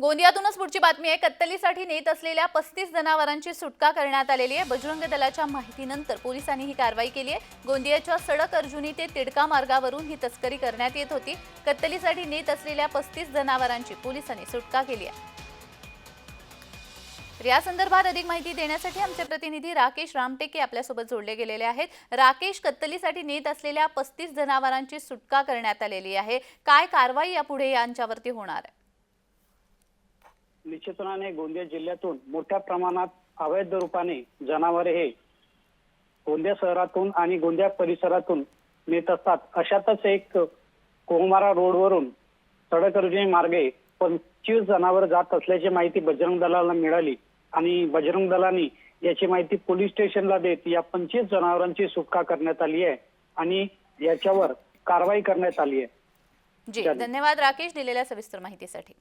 गोंदियातूनच पुढची बातमी आहे. कत्तलीसाठी नेत असलेल्या पस्तीस जनावरांची सुटका करण्यात आलेली आहे. बजरंग दलाच्या माहितीनंतर पोलिसांनी ही कारवाई केली आहे. गोंदियाच्या सडक अर्जुनी ते तिडका मार्गावरून ही तस्करी करण्यात येत होती. कत्तलीसाठी नेत असलेल्या पस्तीस जनावरांची पोलिसांनी सुटका केली आहे. या संदर्भात अधिक माहिती देण्यासाठी आमचे प्रतिनिधी राकेश रामटेके आपल्यासोबत जोडले गेलेले आहेत. राकेश कत्तलीसाठी नेत असलेल्या पस्तीस जनावरांची सुटका करण्यात आलेली आहे. काय कारवाई यापुढे यांच्यावरती होणार आहे? निश्चितपणाने गोंदिया जिल्ह्यातून मोठ्या प्रमाणात अवैध रूपाने जनावरे हे गोंदिया शहरातून आणि गोंदिया परिसरातून नेत असतात. अशातच एक कोहमारा रोडवरून सडकर्जुनी मार्गे पंचवीस जनावर जात असल्याची माहिती बजरंग दलाला मिळाली आणि बजरंग दलाने याची माहिती पोलीस स्टेशनला देत या पंचवीस जनावरांची सुटका करण्यात आली आहे आणि याच्यावर कारवाई करण्यात आली आहे. जी. धन्यवाद राकेश दिलेल्या सविस्तर माहितीसाठी.